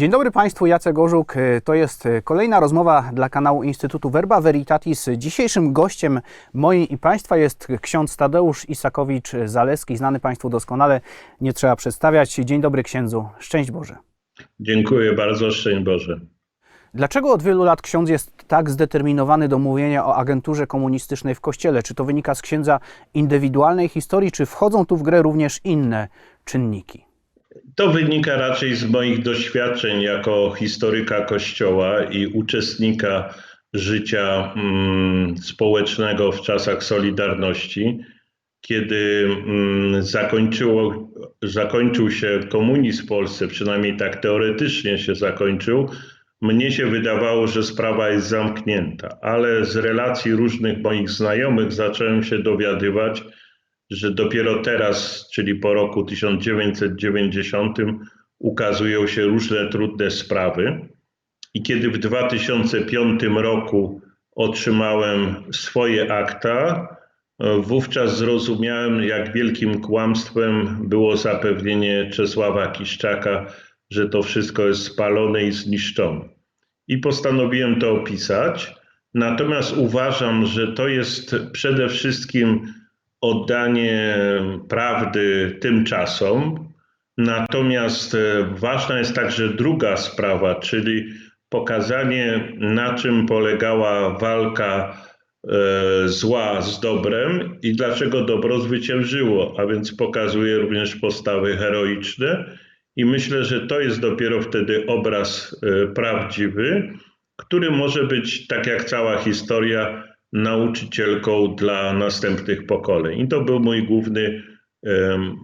Dzień dobry Państwu, Jacek Orzuk. To jest kolejna rozmowa dla kanału Instytutu Verba Veritatis. Dzisiejszym gościem moim i Państwa jest ksiądz Tadeusz Isakowicz-Zaleski, znany Państwu doskonale, nie trzeba przedstawiać. Dzień dobry księdzu, szczęść Boże. Dziękuję bardzo, szczęść Boże. Dlaczego od wielu lat ksiądz jest tak zdeterminowany do mówienia o agenturze komunistycznej w Kościele? Czy to wynika z księdza indywidualnej historii, czy wchodzą tu w grę również inne czynniki? To wynika raczej z moich doświadczeń jako historyka Kościoła i uczestnika życia mm, społecznego w czasach Solidarności, kiedy mm, zakończyło, zakończył się komunizm w Polsce, przynajmniej tak teoretycznie się zakończył. Mnie się wydawało, że sprawa jest zamknięta, ale z relacji różnych moich znajomych zacząłem się dowiadywać, że dopiero teraz, czyli po roku 1990, ukazują się różne trudne sprawy. I kiedy w 2005 roku otrzymałem swoje akta, wówczas zrozumiałem, jak wielkim kłamstwem było zapewnienie Czesława Kiszczaka, że to wszystko jest spalone i zniszczone. I postanowiłem to opisać. Natomiast uważam, że to jest przede wszystkim oddanie prawdy tym czasom. Natomiast ważna jest także druga sprawa, czyli pokazanie, na czym polegała walka zła z dobrem i dlaczego dobro zwyciężyło, a więc pokazuje również postawy heroiczne. I myślę, że to jest dopiero wtedy obraz prawdziwy, który może być, tak jak cała historia, nauczycielką dla następnych pokoleń. I to był mój główny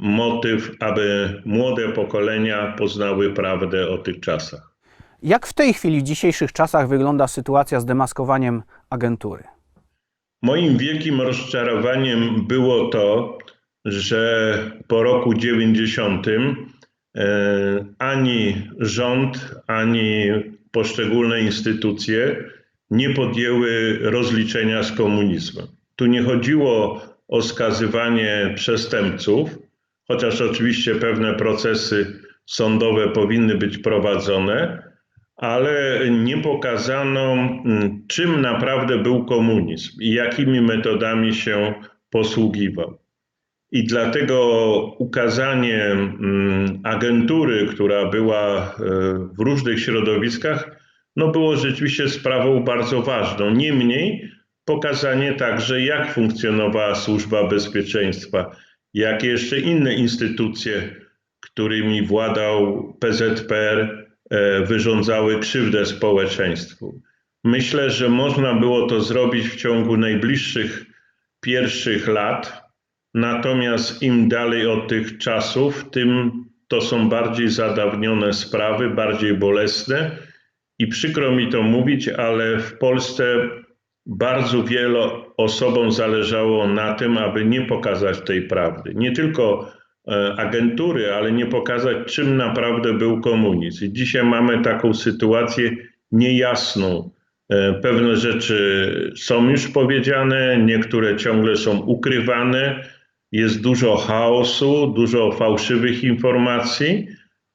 motyw, aby młode pokolenia poznały prawdę o tych czasach. Jak w tej chwili, w dzisiejszych czasach wygląda sytuacja z demaskowaniem agentury? Moim wielkim rozczarowaniem było to, że po roku 90 ani rząd, ani poszczególne instytucje nie podjęły rozliczenia z komunizmem. Tu nie chodziło o skazywanie przestępców, chociaż oczywiście pewne procesy sądowe powinny być prowadzone, ale nie pokazano, czym naprawdę był komunizm i jakimi metodami się posługiwał. I dlatego ukazanie agentury, która była w różnych środowiskach, no było rzeczywiście sprawą bardzo ważną. Niemniej pokazanie także, jak funkcjonowała służba bezpieczeństwa, jakie jeszcze inne instytucje, którymi władał PZPR, wyrządzały krzywdę społeczeństwu. Myślę, że można było to zrobić w ciągu najbliższych pierwszych lat, natomiast im dalej od tych czasów, tym to są bardziej zadawnione sprawy, bardziej bolesne i przykro mi to mówić, ale w Polsce bardzo wielu osobom zależało na tym, aby nie pokazać tej prawdy. Nie tylko agentury, ale nie pokazać, czym naprawdę był komunizm. I dzisiaj mamy taką sytuację niejasną. Pewne rzeczy są już powiedziane, niektóre ciągle są ukrywane. Jest dużo chaosu, dużo fałszywych informacji.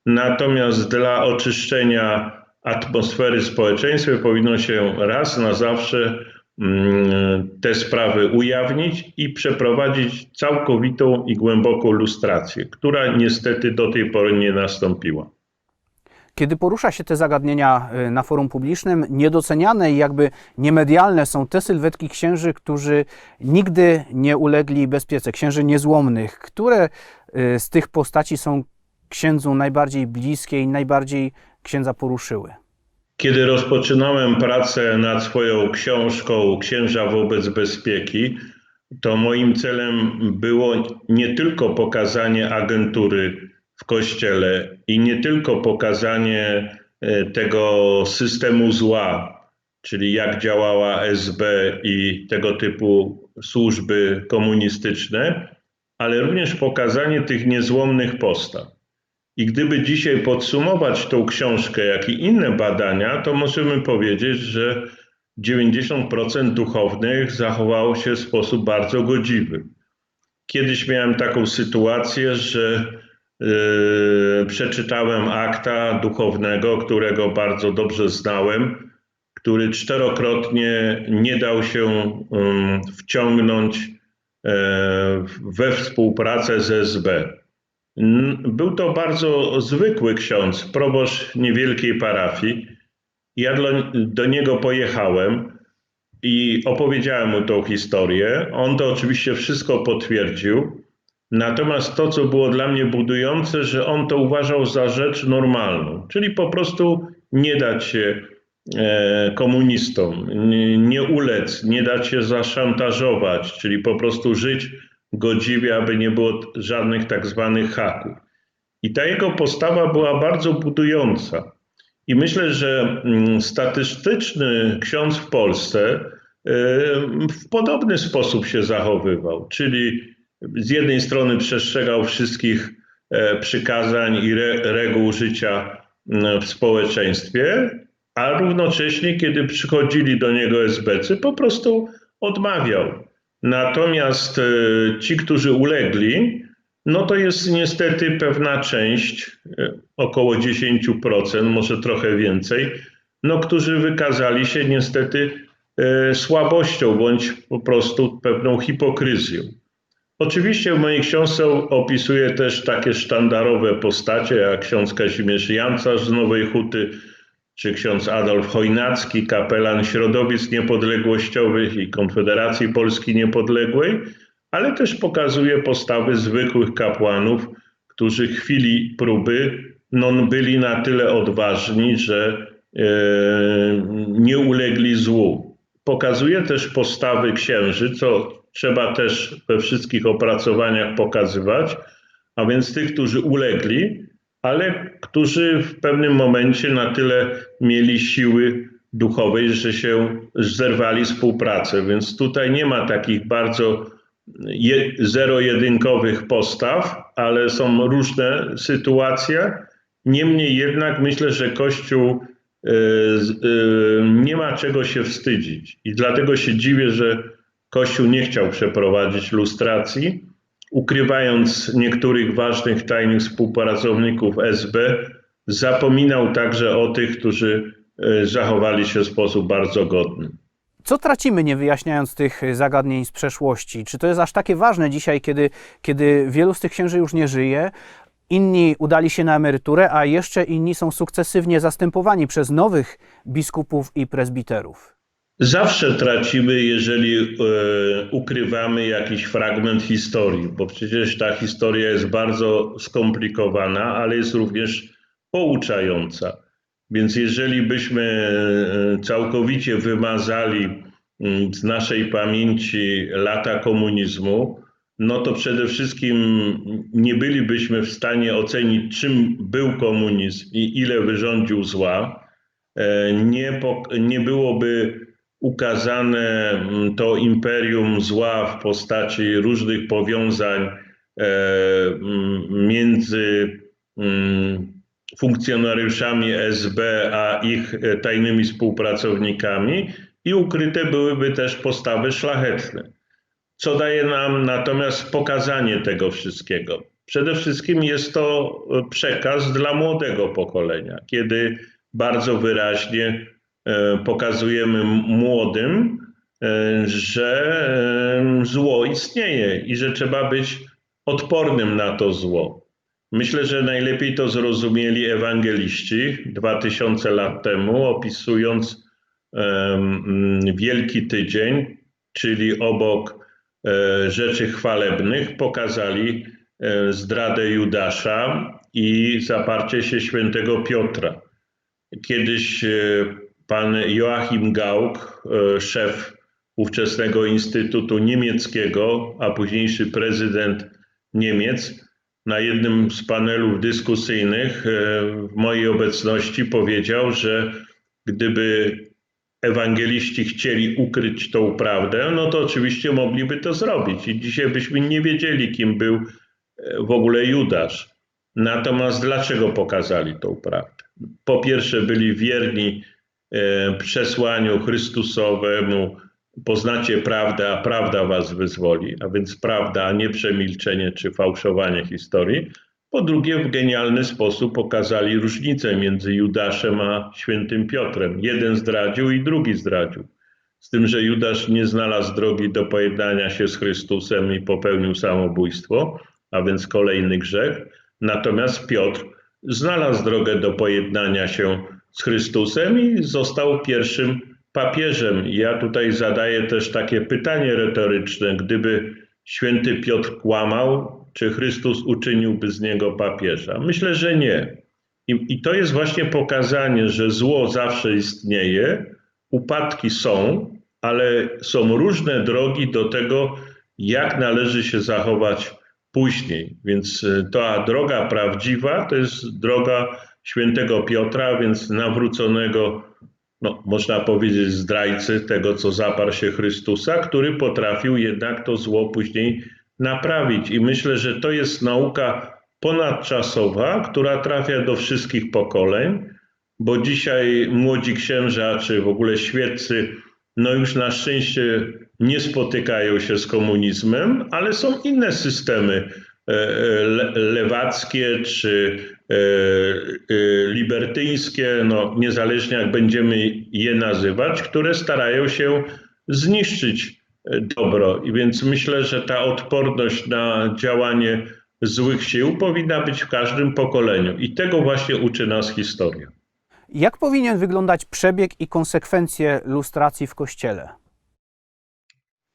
Natomiast dla oczyszczenia atmosfery w społeczeństwie powinno się raz na zawsze te sprawy ujawnić i przeprowadzić całkowitą i głęboką lustrację, która niestety do tej pory nie nastąpiła. Kiedy porusza się te zagadnienia na forum publicznym, niedoceniane i jakby niemedialne są te sylwetki księży, którzy nigdy nie ulegli bezpiece, księży niezłomnych. Które z tych postaci są księdzu najbardziej bliskie i najbardziej księdza poruszyły? Kiedy rozpoczynałem pracę nad swoją książką Księża wobec bezpieki, to moim celem było nie tylko pokazanie agentury w kościele i nie tylko pokazanie tego systemu zła, czyli jak działała SB i tego typu służby komunistyczne, ale również pokazanie tych niezłomnych postaw. I gdyby dzisiaj podsumować tą książkę, jak i inne badania, to możemy powiedzieć, że 90% duchownych zachowało się w sposób bardzo godziwy. Kiedyś miałem taką sytuację, że Yy, Przeczytałem akta duchownego, którego bardzo dobrze znałem, który czterokrotnie nie dał się ym, wciągnąć e, we współpracę z SB. Był to bardzo zwykły ksiądz, proboszcz niewielkiej parafii. Ja do, do niego pojechałem i opowiedziałem mu tą historię. On to oczywiście wszystko potwierdził. Natomiast to, co było dla mnie budujące, że on to uważał za rzecz normalną, czyli po prostu nie dać się e, komunistom, nie ulec, nie dać się zaszantażować, czyli po prostu żyć godziwie, aby nie było żadnych tak zwanych haków. I ta jego postawa była bardzo budująca. I myślę, że mm, statystyczny ksiądz w Polsce y, w podobny sposób się zachowywał, czyli z jednej strony przestrzegał wszystkich e, przykazań i re, reguł życia mm, w społeczeństwie, a równocześnie, kiedy przychodzili do niego SBC, po prostu odmawiał. Natomiast e, ci, którzy ulegli, no to jest niestety pewna część, e, około 10%, może trochę więcej, no, którzy wykazali się niestety e, słabością bądź po prostu pewną hipokryzją. Oczywiście w mojej książce opisuję też takie sztandarowe postacie, jak ksiądz Kazimierz Jancarz z Nowej Huty, czy ksiądz Adolf Chojnacki, kapelan środowisk niepodległościowych i Konfederacji Polski Niepodległej, ale też pokazuje postawy zwykłych kapłanów, którzy w chwili próby no, byli na tyle odważni, że e, nie ulegli złu. Pokazuje też postawy księży, co trzeba też we wszystkich opracowaniach pokazywać, a więc tych, którzy ulegli, ale którzy w pewnym momencie na tyle mieli siły duchowej, że się zerwali współpracę. Więc tutaj nie ma takich bardzo je, zero-jedynkowych postaw, ale są różne sytuacje. Niemniej jednak myślę, że Kościół z- e, nie ma czego się wstydzić. I dlatego się dziwię, że Kościół nie chciał przeprowadzić lustracji, ukrywając niektórych ważnych tajnych współpracowników SB, zapominał także o tych, którzy e, zachowali się w sposób bardzo godny. Co tracimy, nie wyjaśniając tych zagadnień z przeszłości? Czy to jest aż takie ważne dzisiaj, kiedy, kiedy wielu z tych księży już nie żyje? Inni udali się na emeryturę, a jeszcze inni są sukcesywnie zastępowani przez nowych biskupów i prezbiterów. Zawsze tracimy, jeżeli e, ukrywamy jakiś fragment historii, bo przecież ta historia jest bardzo skomplikowana, ale jest również pouczająca. Więc jeżeli byśmy e, całkowicie wymazali mm, z naszej pamięci lata komunizmu, no to przede wszystkim nie bylibyśmy w stanie ocenić, czym był komunizm i ile wyrządził zła. E, Nie, nie byłoby ukazane mm, to imperium zła w postaci różnych powiązań e, mm, między mm, funkcjonariuszami SB a ich e, tajnymi współpracownikami i ukryte byłyby też postawy szlachetne. Co daje nam natomiast pokazanie tego wszystkiego? Przede wszystkim jest to e, przekaz dla młodego pokolenia, kiedy bardzo wyraźnie pokazujemy m- młodym, e, że e, zło istnieje i że trzeba być odpornym na to zło. Myślę, że najlepiej to zrozumieli ewangeliści 2000 lat temu, opisując Wielki Tydzień, czyli obok e, rzeczy chwalebnych, pokazali e, zdradę Judasza i zaparcie się świętego Piotra. Kiedyś e, pan Joachim Gauck, e, szef ówczesnego Instytutu Niemieckiego, a późniejszy prezydent Niemiec, na jednym z panelów dyskusyjnych e, w mojej obecności powiedział, że gdyby ewangeliści chcieli ukryć tą prawdę, no to oczywiście mogliby to zrobić i dzisiaj byśmy nie wiedzieli, kim był e, w ogóle Judasz. Natomiast dlaczego pokazali tą prawdę? Po pierwsze, byli wierni przesłaniu Chrystusowemu, poznacie prawdę, a prawda was wyzwoli, a więc prawda, a nie przemilczenie czy fałszowanie historii. Po drugie, w genialny sposób pokazali różnicę między Judaszem a świętym Piotrem. Jeden zdradził i drugi zdradził. Z tym, że Judasz nie znalazł drogi do pojednania się z Chrystusem i popełnił samobójstwo, a więc kolejny grzech. Natomiast Piotr znalazł drogę do pojednania się z Chrystusem i został pierwszym papieżem. Ja tutaj zadaję też takie pytanie retoryczne: gdyby święty Piotr kłamał, czy Chrystus uczyniłby z niego papieża? Myślę, że nie. I, I to jest właśnie pokazanie, że zło zawsze istnieje, upadki są, ale są różne drogi do tego, jak należy się zachować później. Więc y, ta droga prawdziwa to jest droga świętego Piotra, więc nawróconego, no, można powiedzieć, zdrajcy tego, co zaparł się Chrystusa, który potrafił jednak to zło później naprawić. I myślę, że to jest nauka ponadczasowa, która trafia do wszystkich pokoleń, bo dzisiaj młodzi księża, czy w ogóle świeccy, no już na szczęście nie spotykają się z komunizmem, ale są inne systemy e, le, lewackie czy e, e, libertyńskie, no niezależnie jak będziemy je nazywać, które starają się zniszczyć dobro. I więc myślę, że ta odporność na działanie złych sił powinna być w każdym pokoleniu. I tego właśnie uczy nas historia. Jak powinien wyglądać przebieg i konsekwencje lustracji w Kościele?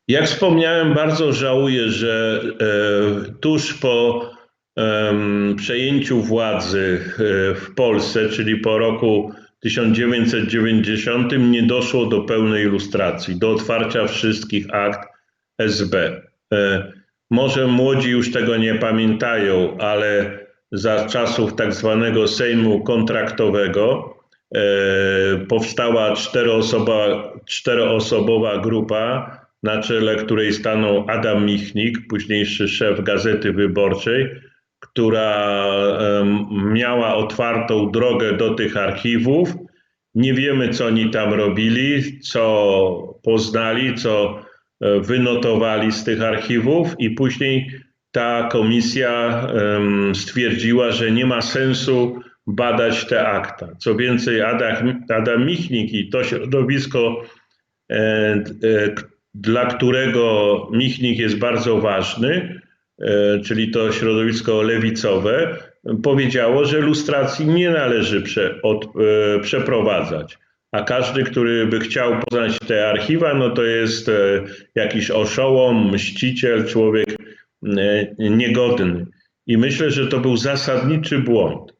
Jak wspomniałem, bardzo żałuję, że e, tuż po e, przejęciu władzy e, w Polsce, czyli po roku 1990, nie doszło do pełnej ilustracji, do otwarcia wszystkich akt SB. E, może młodzi już tego nie pamiętają, ale za czasów tak zwanego Sejmu kontraktowego e, powstała czteroosoba, czteroosobowa grupa, na czele której stanął Adam Michnik, późniejszy szef Gazety Wyborczej, która miała otwartą drogę do tych archiwów. Nie wiemy, co oni tam robili, co poznali, co e, wynotowali z tych archiwów, i później ta komisja stwierdziła, że nie ma sensu badać te akta. Co więcej, Adam, Adam Michnik i to środowisko, e, e, dla którego Michnik jest bardzo ważny, czyli to środowisko lewicowe, powiedziało, że lustracji nie należy prze, od, e, przeprowadzać. A każdy, który by chciał poznać te archiwa, no to jest e, jakiś oszołom, mściciel, człowiek e, niegodny. I myślę, że to był zasadniczy błąd.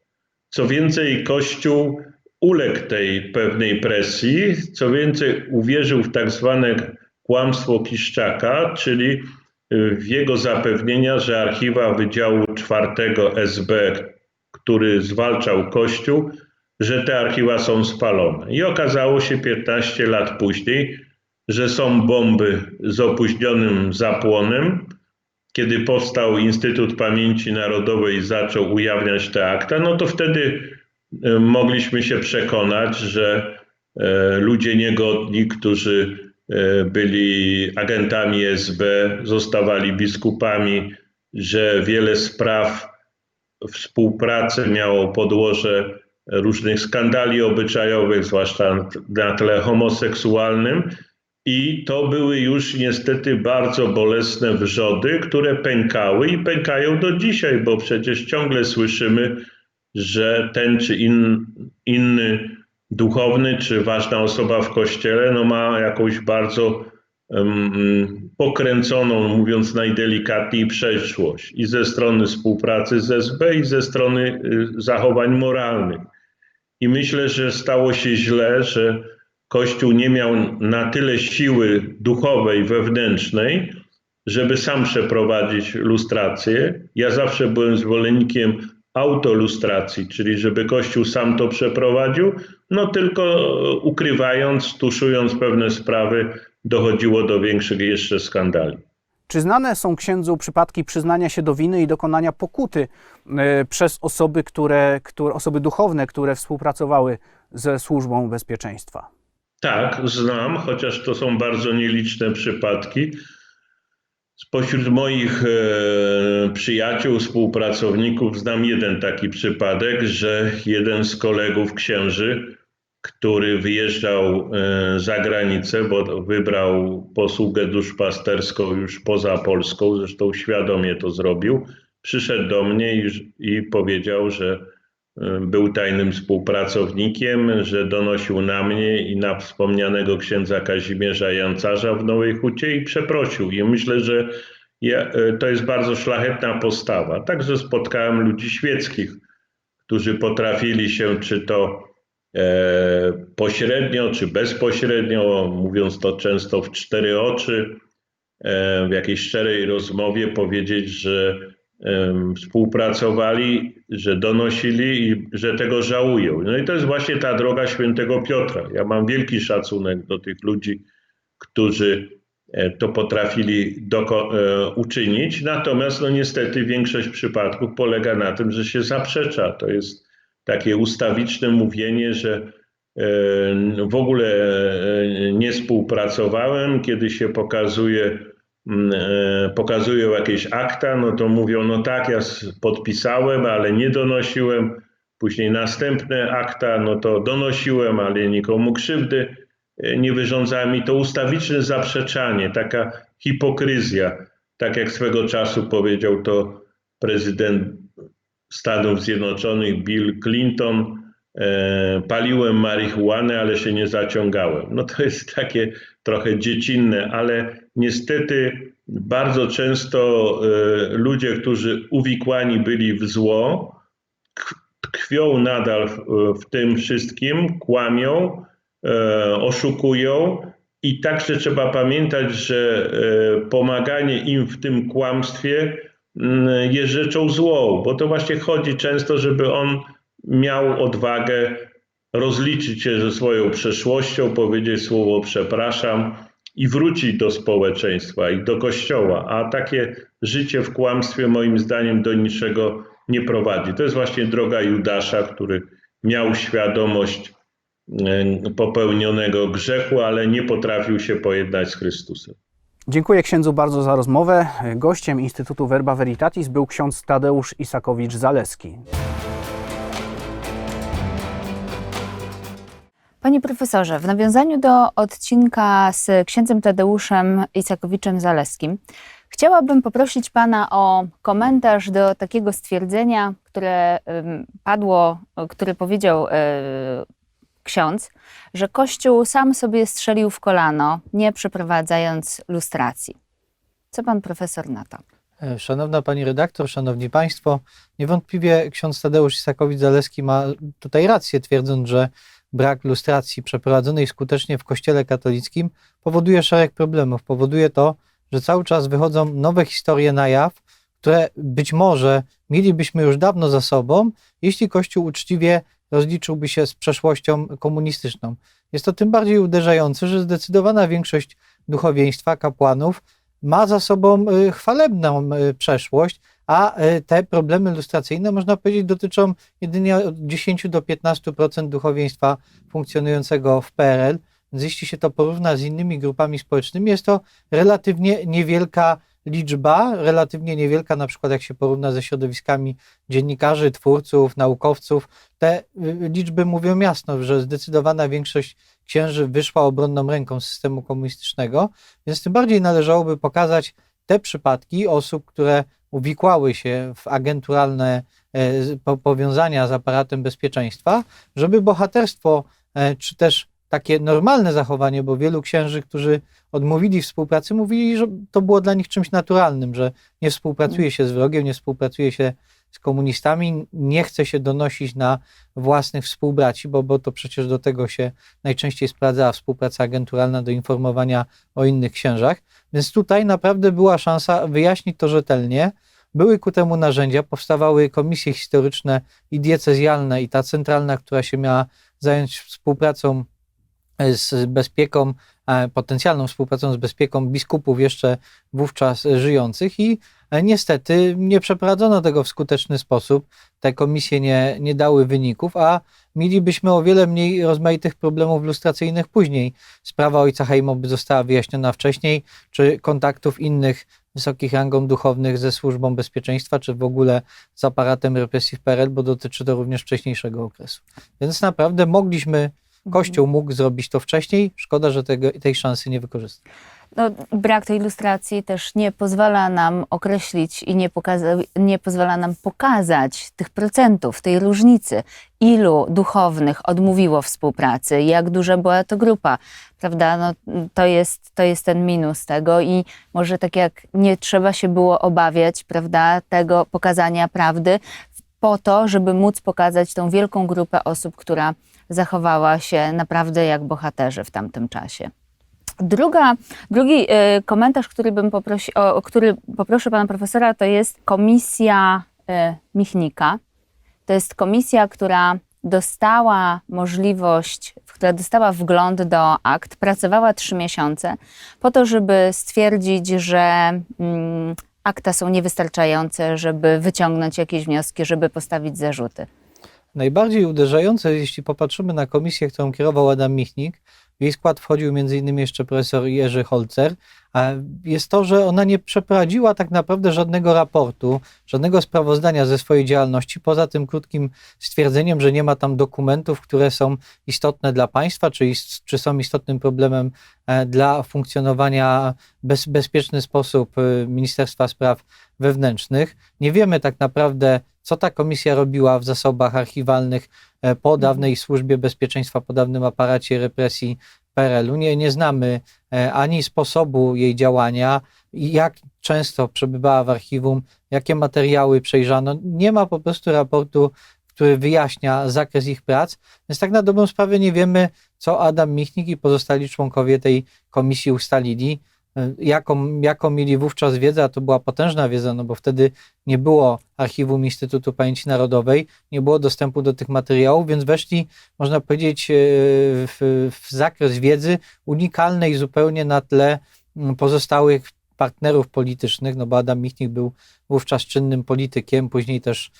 Co więcej, Kościół uległ tej pewnej presji, co więcej, uwierzył w tak zwane kłamstwo Kiszczaka, czyli w jego zapewnienia, że archiwa Wydziału czwartego SB, który zwalczał Kościół, że te archiwa są spalone. I okazało się 15 lat później, że są bomby z opóźnionym zapłonem. Kiedy powstał Instytut Pamięci Narodowej i zaczął ujawniać te akta, no to wtedy e, mogliśmy się przekonać, że e, ludzie niegodni, którzy byli agentami SB, zostawali biskupami, że wiele spraw współpracy miało podłoże różnych skandali obyczajowych, zwłaszcza na tle homoseksualnym. I to były już niestety bardzo bolesne wrzody, które pękały i pękają do dzisiaj, bo przecież ciągle słyszymy, że ten czy in, inny duchowny czy ważna osoba w kościele no ma jakąś bardzo pokręconą, mówiąc najdelikatniej, przeszłość i ze strony współpracy z SB, i ze strony y, zachowań moralnych. I myślę, że stało się źle, że Kościół nie miał na tyle siły duchowej, wewnętrznej, żeby sam przeprowadzić lustrację. Ja zawsze byłem zwolennikiem autolustracji, czyli żeby Kościół sam to przeprowadził, no tylko ukrywając, tuszując pewne sprawy, dochodziło do większych jeszcze skandali. Czy znane są księdzu przypadki przyznania się do winy i dokonania pokuty e, przez osoby, które, które, osoby duchowne, które współpracowały ze służbą bezpieczeństwa? Tak, znam, chociaż to są bardzo nieliczne przypadki. Spośród moich e, przyjaciół, współpracowników znam jeden taki przypadek, że jeden z kolegów księży, który wyjeżdżał e, za granicę, bo wybrał posługę duszpasterską już poza Polską, zresztą świadomie to zrobił, przyszedł do mnie i, i powiedział, że był tajnym współpracownikiem, że donosił na mnie i na wspomnianego księdza Kazimierza Jancarza w Nowej Hucie i przeprosił. I myślę, że ja, e, to jest bardzo szlachetna postawa. Także spotkałem ludzi świeckich, którzy potrafili się, czy to e, pośrednio, czy bezpośrednio, mówiąc to często w cztery oczy, e, w jakiejś szczerej rozmowie powiedzieć, że współpracowali, że donosili i że tego żałują. No i to jest właśnie ta droga świętego Piotra. Ja mam wielki szacunek do tych ludzi, którzy e, to potrafili e, uczynić. Natomiast no niestety większość przypadków polega na tym, że się zaprzecza. To jest takie ustawiczne mówienie, że e, w ogóle nie współpracowałem, kiedy się pokazuje pokazują jakieś akta, no to mówią, no tak, ja podpisałem, ale nie donosiłem. Później następne akta, no to donosiłem, ale nikomu krzywdy e, nie wyrządzałem. I to ustawiczne zaprzeczanie, taka hipokryzja, tak jak swego czasu powiedział to prezydent Stanów Zjednoczonych Bill Clinton, e, paliłem marihuanę, ale się nie zaciągałem. No to jest takie trochę dziecinne, ale niestety bardzo często e, ludzie, którzy uwikłani byli w zło, tkwią nadal w, tym wszystkim, kłamią, e, oszukują i także trzeba pamiętać, że e, pomaganie im w tym kłamstwie mm, jest rzeczą złą, bo to właśnie chodzi często, żeby on miał odwagę rozliczyć się ze swoją przeszłością, powiedzieć słowo przepraszam i wrócić do społeczeństwa i do kościoła. A takie życie w kłamstwie moim zdaniem do niczego nie prowadzi. To jest właśnie droga Judasza, który miał świadomość e, popełnionego grzechu, ale nie potrafił się pojednać z Chrystusem. Dziękuję księdzu bardzo za rozmowę. Gościem Instytutu Verba Veritatis był ksiądz Tadeusz Isakowicz-Zaleski. Panie profesorze, w nawiązaniu do odcinka z księdzem Tadeuszem Isakowiczem Zaleskim, chciałabym poprosić pana o komentarz do takiego stwierdzenia, które padło, które powiedział y, ksiądz, że Kościół sam sobie strzelił w kolano, nie przeprowadzając lustracji. Co pan profesor na to? E, Szanowna Pani Redaktor, Szanowni Państwo, niewątpliwie ksiądz Tadeusz Isakowicz-Zaleski ma tutaj rację, twierdząc, że brak lustracji przeprowadzonej skutecznie w Kościele katolickim powoduje szereg problemów. Powoduje to, że cały czas wychodzą nowe historie na jaw, które być może mielibyśmy już dawno za sobą, jeśli Kościół uczciwie rozliczyłby się z przeszłością komunistyczną. Jest to tym bardziej uderzające, że zdecydowana większość duchowieństwa, kapłanów ma za sobą y, chwalebną y, przeszłość, a y, te problemy lustracyjne, można powiedzieć, dotyczą jedynie od 10 do 15% duchowieństwa funkcjonującego w PRL. Więc jeśli się to porówna z innymi grupami społecznymi, jest to relatywnie niewielka liczba, relatywnie niewielka, na przykład jak się porówna ze środowiskami dziennikarzy, twórców, naukowców. Te y, liczby mówią jasno, że zdecydowana większość księży wyszła obronną ręką z systemu komunistycznego, więc tym bardziej należałoby pokazać te przypadki osób, które uwikłały się w agenturalne e, powiązania z aparatem bezpieczeństwa, żeby bohaterstwo, e, czy też takie normalne zachowanie, bo wielu księży, którzy odmówili współpracy, mówili, że to było dla nich czymś naturalnym, że nie współpracuje się z wrogiem, nie współpracuje się z komunistami, nie chce się donosić na własnych współbraci, bo, bo to przecież do tego się najczęściej sprawdzała współpraca agenturalna do informowania o innych księżach. Więc tutaj naprawdę była szansa wyjaśnić to rzetelnie. Były ku temu narzędzia, powstawały komisje historyczne i diecezjalne, i ta centralna, która się miała zająć współpracą e, z bezpieką, e, potencjalną współpracą z bezpieką biskupów jeszcze wówczas żyjących i niestety nie przeprowadzono tego w skuteczny sposób. Te komisje nie, nie dały wyników, a mielibyśmy o wiele mniej rozmaitych problemów lustracyjnych później. Sprawa ojca Hejmoby została wyjaśniona wcześniej, czy kontaktów innych wysokich rangą duchownych ze służbą bezpieczeństwa, czy w ogóle z aparatem represji w PRL, bo dotyczy to również wcześniejszego okresu. Więc naprawdę mogliśmy, Kościół mógł zrobić to wcześniej, szkoda, że tego, tej szansy nie wykorzystał. No, brak tej ilustracji też nie pozwala nam określić i nie, nie pozwala nam pokazać tych procentów, tej różnicy, ilu duchownych odmówiło współpracy, jak duża była to grupa, prawda? No, to, jest, to jest ten minus tego i może tak jak nie trzeba się było obawiać, prawda, tego pokazania prawdy po to, żeby móc pokazać tą wielką grupę osób, która zachowała się naprawdę jak bohaterzy w tamtym czasie. Druga, drugi y, komentarz, który bym poprosi, o, o który poproszę pana profesora, to jest komisja y, Michnika. To jest komisja, która dostała możliwość, która dostała wgląd do akt, pracowała trzy miesiące po to, żeby stwierdzić, że mm, akta są niewystarczające, żeby wyciągnąć jakieś wnioski, żeby postawić zarzuty. Najbardziej uderzające, jeśli popatrzymy na komisję, którą kierował Adam Michnik, w jej skład wchodził m.in. jeszcze profesor Jerzy Holzer, jest to, że ona nie przeprowadziła tak naprawdę żadnego raportu, żadnego sprawozdania ze swojej działalności, poza tym krótkim stwierdzeniem, że nie ma tam dokumentów, które są istotne dla państwa, czy, czy są istotnym problemem e, dla funkcjonowania bez, bezpieczny sposób e, Ministerstwa Spraw Wewnętrznych. Nie wiemy tak naprawdę, co ta komisja robiła w zasobach archiwalnych po dawnej służbie bezpieczeństwa, po dawnym aparacie represji PRL-u. Nie, nie znamy e, ani sposobu jej działania, jak często przebywała w archiwum, jakie materiały przejrzano. Nie ma po prostu raportu, który wyjaśnia zakres ich prac, więc tak na dobrą sprawę nie wiemy, co Adam Michnik i pozostali członkowie tej komisji ustalili jaką, jaką mieli wówczas wiedzę, a to była potężna wiedza, no bo wtedy nie było archiwum Instytutu Pamięci Narodowej, nie było dostępu do tych materiałów, więc weszli, można powiedzieć, e, w, w zakres wiedzy unikalnej zupełnie na tle mm, pozostałych partnerów politycznych, no bo Adam Michnik był wówczas czynnym politykiem, później też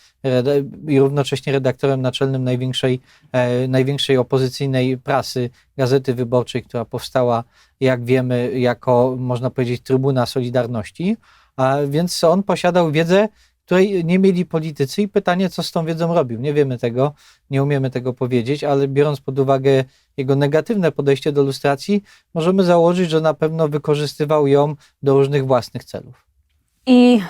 i równocześnie redaktorem naczelnym największej, e, największej opozycyjnej prasy, Gazety Wyborczej, która powstała, jak wiemy, jako, można powiedzieć, Trybuna Solidarności, a więc on posiadał wiedzę, której nie mieli politycy i pytanie, co z tą wiedzą robił. Nie wiemy tego, nie umiemy tego powiedzieć, ale biorąc pod uwagę jego negatywne podejście do lustracji, możemy założyć, że na pewno wykorzystywał ją do różnych własnych celów. I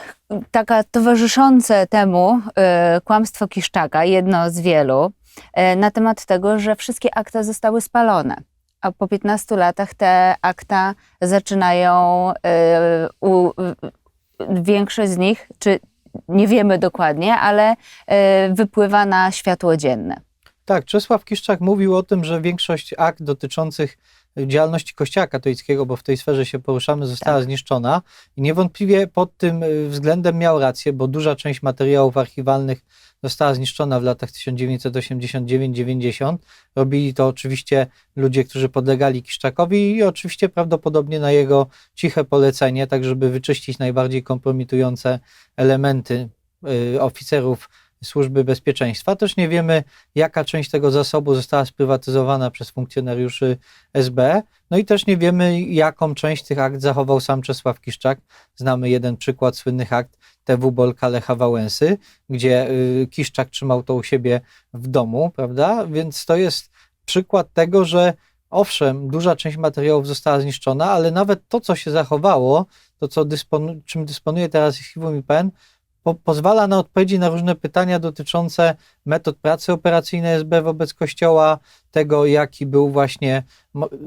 taka towarzyszące temu e, kłamstwo Kiszczaka, jedno z wielu, e, na temat tego, że wszystkie akta zostały spalone. A po 15 latach te akta zaczynają, e, u, większość z nich, czy nie wiemy dokładnie, ale e, wypływa na światło dzienne. Tak, Czesław Kiszczak mówił o tym, że większość akt dotyczących działalności Kościoła katolickiego, bo w tej sferze się poruszamy, została Tak. zniszczona. I niewątpliwie pod tym y, względem miał rację, bo duża część materiałów archiwalnych została zniszczona w latach 1989-90. Robili to oczywiście ludzie, którzy podlegali Kiszczakowi i oczywiście prawdopodobnie na jego ciche polecenie, tak żeby wyczyścić najbardziej kompromitujące elementy y, oficerów Służby Bezpieczeństwa. Też nie wiemy, jaka część tego zasobu została sprywatyzowana przez funkcjonariuszy SB. No i też nie wiemy, jaką część tych akt zachował sam Czesław Kiszczak. Znamy jeden przykład słynnych akt TW Bolka Lecha Wałęsy, gdzie y, Kiszczak trzymał to u siebie w domu, prawda? Więc to jest przykład tego, że owszem, duża część materiałów została zniszczona, ale nawet to, co się zachowało, to, co czym dysponuje teraz archiwum IPN, po, pozwala na odpowiedzi na różne pytania dotyczące metod pracy operacyjnej SB wobec Kościoła, tego jaki był właśnie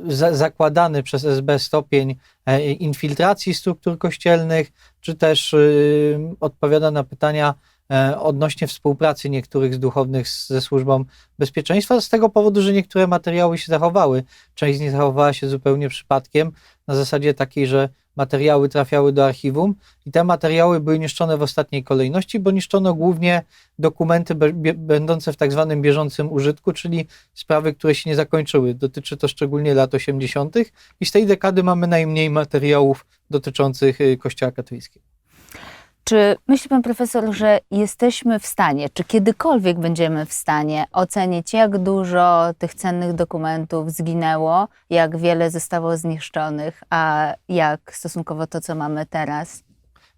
za, zakładany przez SB stopień e, infiltracji struktur kościelnych, czy też y, odpowiada na pytania e, odnośnie współpracy niektórych z duchownych ze służbą bezpieczeństwa, z tego powodu, że niektóre materiały się zachowały. Część z nich zachowała się zupełnie przypadkiem, na zasadzie takiej, że materiały trafiały do archiwum i te materiały były niszczone w ostatniej kolejności, bo niszczono głównie dokumenty będące w tak zwanym bieżącym użytku, czyli sprawy, które się nie zakończyły. Dotyczy to szczególnie lat 80. i z tej dekady mamy najmniej materiałów dotyczących y, Kościoła katolickiego. Czy myśli pan profesor, że jesteśmy w stanie, czy kiedykolwiek będziemy w stanie ocenić, jak dużo tych cennych dokumentów zginęło, jak wiele zostało zniszczonych, a jak stosunkowo to, co mamy teraz?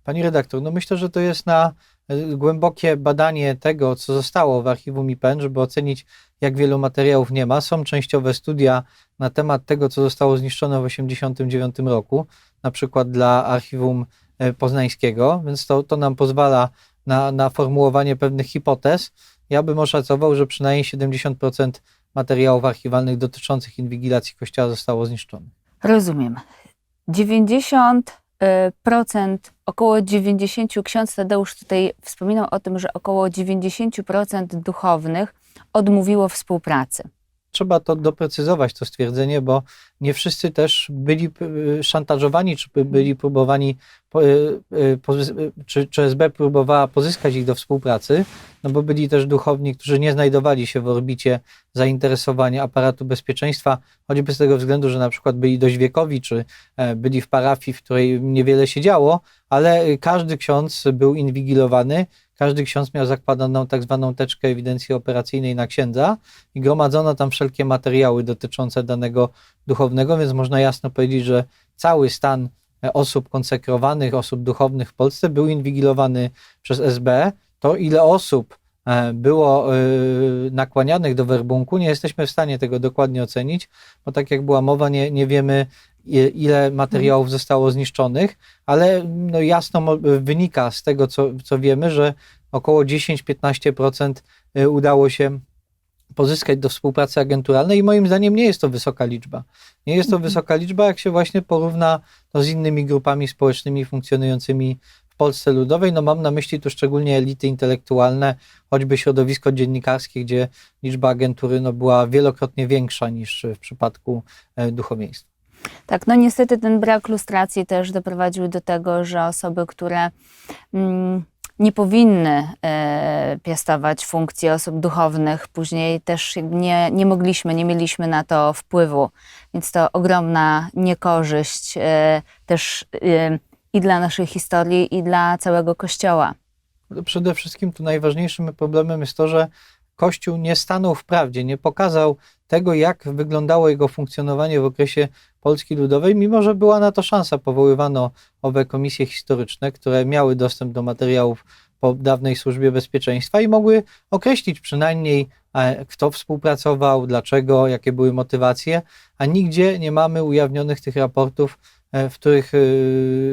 Pani redaktor, no myślę, że to jest na e, głębokie badanie tego, co zostało w archiwum IPN, żeby ocenić, jak wielu materiałów nie ma. Są częściowe studia na temat tego, co zostało zniszczone w 1989 roku, na przykład dla archiwum poznańskiego, więc to, to nam pozwala na, na formułowanie pewnych hipotez. Ja bym oszacował, że przynajmniej 70% materiałów archiwalnych dotyczących inwigilacji kościoła zostało zniszczonych. Rozumiem. 90 y, procent, około 90, ksiądz Tadeusz tutaj wspominał o tym, że około 90% duchownych odmówiło współpracy. Trzeba to doprecyzować, to stwierdzenie, bo nie wszyscy też byli y, szantażowani, czy by- byli próbowani, y, y, czy, czy SB próbowała pozyskać ich do współpracy, no bo byli też duchowni, którzy nie znajdowali się w orbicie zainteresowania aparatu bezpieczeństwa, choćby z tego względu, że na przykład byli dość wiekowi, czy e, byli w parafii, w której niewiele się działo, ale każdy ksiądz był inwigilowany, każdy ksiądz miał zakładaną tak zwaną teczkę ewidencji operacyjnej na księdza, i gromadzono tam wszelkie materiały dotyczące danego duchownego, więc można jasno powiedzieć, że cały stan e, osób konsekrowanych, osób duchownych w Polsce był inwigilowany przez SB. To ile osób było e, nakłanianych do werbunku, nie jesteśmy w stanie tego dokładnie ocenić, bo tak jak była mowa, nie, nie wiemy ile materiałów zostało zniszczonych, ale no jasno wynika z tego, co, co wiemy, że około 10-15% y, udało się pozyskać do współpracy agenturalnej i moim zdaniem nie jest to wysoka liczba. Nie jest to Mhm. wysoka liczba, jak się właśnie porówna to z innymi grupami społecznymi funkcjonującymi Polsce Ludowej. No mam na myśli tu szczególnie elity intelektualne, choćby środowisko dziennikarskie, gdzie liczba agentury no, była wielokrotnie większa niż w przypadku e, duchowieństwa. Tak, no niestety ten brak lustracji też doprowadził do tego, że osoby, które mm, nie powinny e, piastować funkcji osób duchownych, później też nie, nie mogliśmy, nie mieliśmy na to wpływu. Więc to ogromna niekorzyść e, też e, i dla naszej historii, i dla całego Kościoła. Przede wszystkim tu najważniejszym problemem jest to, że Kościół nie stanął w prawdzie, nie pokazał tego, jak wyglądało jego funkcjonowanie w okresie Polski Ludowej, mimo że była na to szansa. Powoływano owe komisje historyczne, które miały dostęp do materiałów po dawnej służbie bezpieczeństwa i mogły określić przynajmniej, e, kto współpracował, dlaczego, jakie były motywacje, a nigdzie nie mamy ujawnionych tych raportów, w których e,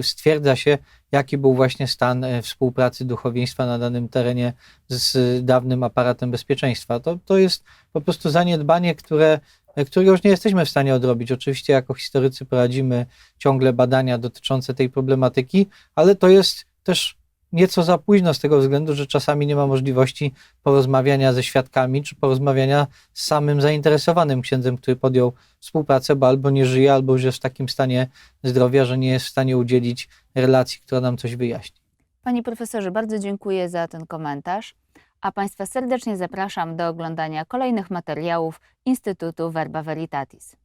stwierdza się, jaki był właśnie stan e, współpracy duchowieństwa na danym terenie z dawnym aparatem bezpieczeństwa. To, to jest po prostu zaniedbanie, które, e, którego już nie jesteśmy w stanie odrobić. Oczywiście jako historycy prowadzimy ciągle badania dotyczące tej problematyki, ale to jest też nieco za późno z tego względu, że czasami nie ma możliwości porozmawiania ze świadkami, czy porozmawiania z samym zainteresowanym księdzem, który podjął współpracę, bo albo nie żyje, albo już jest w takim stanie zdrowia, że nie jest w stanie udzielić relacji, która nam coś wyjaśni. Panie profesorze, bardzo dziękuję za ten komentarz, a Państwa serdecznie zapraszam do oglądania kolejnych materiałów Instytutu Verba Veritatis.